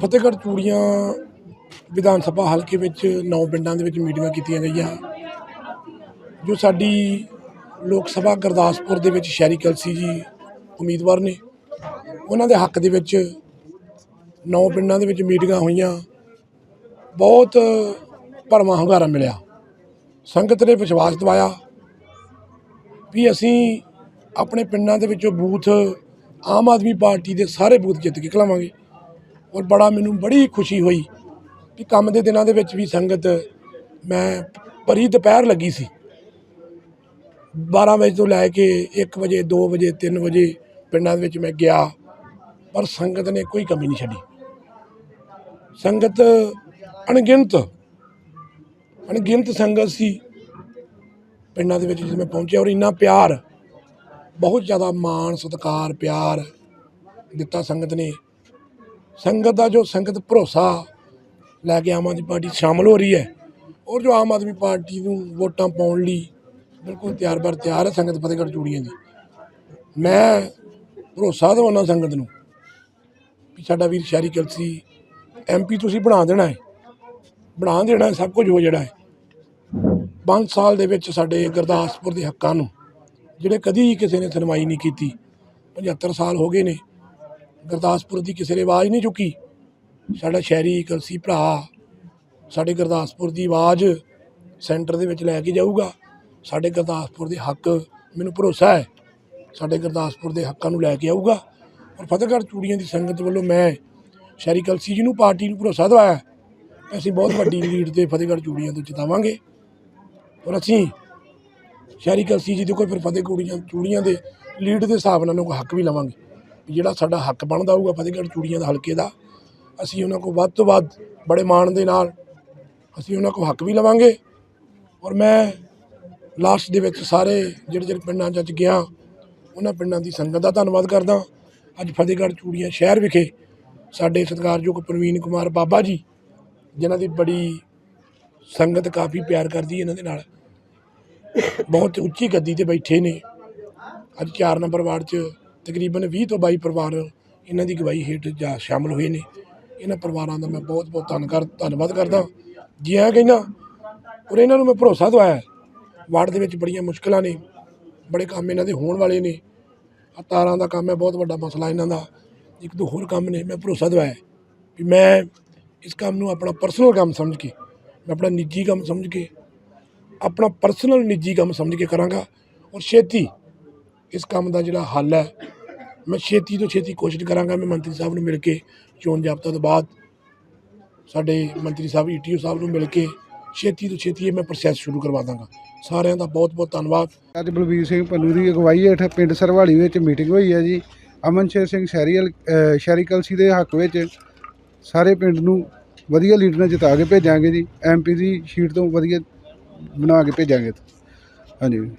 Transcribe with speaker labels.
Speaker 1: ਫਤਿਹਗੜ੍ਹ ਚੂੜੀਆਂ ਵਿਧਾਨ ਸਭਾ ਹਲਕੇ ਵਿੱਚ ਨੌ ਪਿੰਡਾਂ ਦੇ ਵਿੱਚ ਮੀਟਿੰਗਾਂ ਕੀਤੀਆਂ ਗਈਆਂ। ਜੋ ਸਾਡੀ ਲੋਕ ਸਭਾ ਗੁਰਦਾਸਪੁਰ ਦੇ ਵਿੱਚ ਸ਼ਹਿਰੀ ਕਲਸੀ ਜੀ ਉਮੀਦਵਾਰ ਨੇ, ਉਹਨਾਂ ਦੇ ਹੱਕ ਦੇ ਵਿੱਚ ਨੌ ਪਿੰਡਾਂ ਦੇ ਵਿੱਚ ਮੀਟਿੰਗਾਂ ਹੋਈਆਂ। ਬਹੁਤ ਭਰਵਾਂ ਹੁੰਗਾਰਾ ਮਿਲਿਆ। ਸੰਗਤ ਨੇ ਵਿਸ਼ਵਾਸ ਦਿਵਾਇਆ ਵੀ ਅਸੀਂ ਆਪਣੇ ਪਿੰਡਾਂ ਦੇ ਵਿੱਚੋਂ ਬੂਥ ਆਮ ਆਦਮੀ ਪਾਰਟੀ ਦੇ ਸਾਰੇ ਬੂਥ ਜਿੱਤ ਕੇ ਖਿਲਾਵਾਂਗੇ। ਔਰ ਬੜਾ ਮੈਨੂੰ ਬੜੀ ਖੁਸ਼ੀ ਹੋਈ ਕਿ ਕੰਮ ਦੇ ਦਿਨਾਂ ਦੇ ਵਿੱਚ ਵੀ ਸੰਗਤ, ਮੈਂ ਭਰੀ ਦੁਪਹਿਰ ਲੱਗੀ ਸੀ। 12 ਵਜੇ ਤੋਂ ਲੈ ਕੇ 1 ਵਜੇ 2 ਵਜੇ 3 ਵਜੇ ਪਿੰਡਾਂ ਦੇ ਵਿੱਚ ਮੈਂ ਗਿਆ, ਪਰ ਸੰਗਤ ਨੇ ਕੋਈ ਕਮੀ ਨਹੀਂ ਛੱਡੀ। ਸੰਗਤ ਅਣਗਿਣਤ ਅਣਗਿਣਤ ਸੰਗਤ ਸੀ ਪਿੰਡਾਂ ਦੇ ਵਿੱਚ ਜਦੋਂ ਮੈਂ ਪਹੁੰਚਿਆ ਔਰ ਇੰਨਾ ਪਿਆਰ, ਬਹੁਤ ਜ਼ਿਆਦਾ ਮਾਣ, ਸਤਿਕਾਰ, ਪਿਆਰ ਦਿੱਤਾ ਸੰਗਤ ਨੇ। ਸੰਗਤ ਦਾ ਜੋ ਸੰਗਤ ਭਰੋਸਾ ਲੈ ਕੇ ਆਮ ਆਦਮੀ ਪਾਰਟੀ 'ਚ ਸ਼ਾਮਲ ਹੋ ਰਹੀ ਹੈ, ਔਰ ਜੋ ਆਮ ਆਦਮੀ ਪਾਰਟੀ ਨੂੰ ਵੋਟਾਂ ਪਾਉਣ ਲਈ ਬਿਲਕੁਲ ਤਿਆਰ ਬਰ ਤਿਆਰ ਹੈ ਸੰਗਤ ਫਤਿਹਗੜ੍ਹ ਚੂੜੀਆਂ ਦੀ। ਮੈਂ ਭਰੋਸਾ ਦਿਵਾਉਣਾ ਸੰਗਤ ਨੂੰ ਵੀ ਸਾਡਾ ਵੀਰ ਸ਼ਹਿਰੀ ਕਲਸੀ ਐਮਪੀ ਤੁਸੀਂ ਬਣਾ ਦੇਣਾ ਹੈ, ਬਣਾ ਦੇਣਾ ਸਭ ਕੁਝ ਹੋ ਜਿਹੜਾ ਹੈ। ਪੰਜ ਸਾਲ ਦੇ ਵਿੱਚ ਸਾਡੇ ਗੁਰਦਾਸਪੁਰ ਦੇ ਹੱਕਾਂ ਨੂੰ, ਜਿਹੜੇ ਕਦੀ ਕਿਸੇ ਨੇ ਸੁਣਵਾਈ ਨਹੀਂ ਕੀਤੀ 75 ਸਾਲ ਹੋ ਗਏ ਨੇ ਗੁਰਦਾਸਪੁਰ ਦੀ ਕਿਸੇ ਨੇ ਆਵਾਜ਼ ਨਹੀਂ ਚੁੱਕੀ। ਸਾਡਾ ਸ਼ਹਿਰੀ ਕਲਸੀ ਭਰਾ ਸਾਡੇ ਗੁਰਦਾਸਪੁਰ ਦੀ ਆਵਾਜ਼ ਸੈਂਟਰ ਦੇ ਵਿੱਚ ਲੈ ਕੇ ਜਾਊਗਾ। ਸਾਡੇ ਗੁਰਦਾਸਪੁਰ ਦੇ ਹੱਕ ਮੈਨੂੰ ਭਰੋਸਾ ਹੈ। ਸਾਡੇ ਗੁਰਦਾਸਪੁਰ ਦੇ ਹੱਕਾਂ ਨੂੰ ਲੈ ਕੇ ਆਊਗਾ। ਔਰ ਫਤਿਹਗੜ੍ਹ ਚੂੜੀਆਂ ਦੀ ਸੰਗਤ ਵੱਲੋਂ ਮੈਂ ਸ਼ਹਿਰੀ ਕਲਸੀ ਜੀ ਨੂੰ ਪਾਰਟੀ ਨੂੰ ਭਰੋਸਾ ਦਵਾਇਆ। ਅਸੀਂ ਬਹੁਤ ਵੱਡੀ ਲੀਡ ਤੇ ਫਤਿਹਗੜ੍ਹ ਚੂੜੀਆਂ ਤੋਂ ਜਿਤਾਵਾਂਗੇ। ਔਰ ਅਸੀਂ ਸ਼ਹਿਰੀ ਕਲਸੀ ਜੀ ਦੇ ਕੋਲ ਫਿਰ ਫਤਿਹ ਚੂੜੀਆਂ ਦੇ ਲੀਡ ਦੇ ਹਿਸਾਬ ਨਾਲ ਉਹਨਾਂ ਕੋਲ ਹੱਕ ਵੀ ਲਵਾਂਗੇ। ਜਿਹੜਾ ਸਾਡਾ ਹੱਕ ਬਣਦਾ ਹੋਊਗਾ ਫਤਿਹਗੜ੍ਹ ਚੂੜੀਆਂ ਦਾ ਹਲਕੇ ਦਾ, ਅਸੀਂ ਉਹਨਾਂ ਕੋਲ ਵੱਧ ਤੋਂ ਵੱਧ ਬੜੇ ਮਾਣ ਦੇ ਨਾਲ ਅਸੀਂ ਉਹਨਾਂ ਕੋਲ ਹੱਕ ਵੀ ਲਵਾਂਗੇ। ਔਰ ਮੈਂ ਲਾਸਟ ਦੇ ਵਿੱਚ ਸਾਰੇ ਜਿਹੜੇ ਜਿਹੜੇ ਪਿੰਡਾਂ 'ਚ ਅੱਜ ਗਿਆ, ਉਹਨਾਂ ਪਿੰਡਾਂ ਦੀ ਸੰਗਤ ਦਾ ਧੰਨਵਾਦ ਕਰਦਾ ਅੱਜ ਫਤਿਹਗੜ੍ਹ ਚੂੜੀਆਂ ਸ਼ਹਿਰ ਵਿਖੇ ਸਾਡੇ ਸਤਿਕਾਰਯੋਗ ਪ੍ਰਵੀਨ ਕੁਮਾਰ ਬਾਬਾ ਜੀ, ਜਿਨ੍ਹਾਂ ਦੀ ਬੜੀ ਸੰਗਤ ਕਾਫੀ ਪਿਆਰ ਕਰਦੀ ਇਹਨਾਂ ਦੇ ਨਾਲ, ਬਹੁਤ ਉੱਚੀ ਗੱਦੀ ਤੇ ਬੈਠੇ ਨੇ। ਅੱਜ 4 ਨੰਬਰ ਵਾਰਡ 'ਚ ਤਕਰੀਬਨ 20 ਤੋਂ 22 ਪਰਿਵਾਰ ਇਹਨਾਂ ਦੀ ਗਵਾਹੀ ਹੇਠ ਜਾ ਸ਼ਾਮਲ ਹੋਏ ਨੇ। ਇਹਨਾਂ ਪਰਿਵਾਰਾਂ ਦਾ ਮੈਂ ਬਹੁਤ ਬਹੁਤ ਧੰਨਕਾਰ ਧੰਨਵਾਦ ਕਰਦਾ। ਜੀ ਆਇਆਂ ਕਹਿੰਦਾ ਔਰ ਇਹਨਾਂ ਨੂੰ ਮੈਂ ਭਰੋਸਾ ਦਵਾਇਆ। ਵਾਰਡ ਦੇ ਵਿੱਚ ਬੜੀਆਂ ਮੁਸ਼ਕਲਾਂ ਨੇ, ਬੜੇ ਕੰਮ ਇਹਨਾਂ ਦੇ ਹੋਣ ਵਾਲੇ ਨੇ। ਆਹ ਤਾਰਾਂ ਦਾ ਕੰਮ ਹੈ, ਬਹੁਤ ਵੱਡਾ ਮਸਲਾ ਇਹਨਾਂ ਦਾ। ਇੱਕ ਦੋ ਹੋਰ ਕੰਮ ਨੇ, ਮੈਂ ਭਰੋਸਾ ਦਵਾਇਆ ਵੀ ਮੈਂ ਇਸ ਕੰਮ ਨੂੰ ਆਪਣਾ ਪਰਸਨਲ ਕੰਮ ਸਮਝ ਕੇ, ਮੈਂ ਆਪਣਾ ਨਿੱਜੀ ਕੰਮ ਸਮਝ ਕੇ, ਆਪਣਾ ਪਰਸਨਲ ਨਿੱਜੀ ਕੰਮ ਸਮਝ ਕੇ ਕਰਾਂਗਾ। ਔਰ ਛੇਤੀ ਇਸ ਕੰਮ ਦਾ ਜਿਹੜਾ ਹੱਲ ਹੈ ਮੈਂ ਛੇਤੀ ਤੋਂ ਛੇਤੀ ਕੋਸ਼ਿਸ਼ ਕਰਾਂਗਾ ਮੈਂ ਮੰਤਰੀ ਸਾਹਿਬ ਨੂੰ ਮਿਲ ਕੇ ਚੋਣ ਜਾਬਤਾ ਤੋਂ ਬਾਅਦ ਸਾਡੇ ਮੰਤਰੀ ਸਾਹਿਬ ਈਟੀਓ ਸਾਹਿਬ ਨੂੰ ਮਿਲ ਕੇ ਛੇਤੀ ਤੋਂ ਛੇਤੀ ਇਹ ਮੈਂ ਪ੍ਰੋਸੈਸ ਸ਼ੁਰੂ ਕਰਵਾ ਦਾਂਗਾ। ਸਾਰਿਆਂ ਦਾ ਬਹੁਤ ਬਹੁਤ ਧੰਨਵਾਦ।
Speaker 2: ਅੱਜ ਬਲਬੀਰ ਸਿੰਘ ਪੰਨੂ ਦੀ ਅਗਵਾਈ ਹੇਠ ਪਿੰਡ ਸਰਵਾਲੀ ਵਿੱਚ ਮੀਟਿੰਗ ਹੋਈ ਹੈ ਜੀ। ਅਮਨਸ਼ੇਰ ਸਿੰਘ ਸ਼ਹਿਰੀਅਲ ਅ, ਸ਼ਹਿਰੀ ਕਲਸੀ ਦੇ ਹੱਕ ਵਿੱਚ ਸਾਰੇ ਪਿੰਡ ਨੂੰ ਵਧੀਆ ਲੀਡਰ ਨਾਲ ਜਿਤਾ ਕੇ ਭੇਜਾਂਗੇ ਜੀ। ਐਮਪੀ ਦੀ ਸ਼ੀਟ ਤੋਂ ਵਧੀਆ ਬਣਾ ਕੇ ਭੇਜਾਂਗੇ। ਹਾਂਜੀ।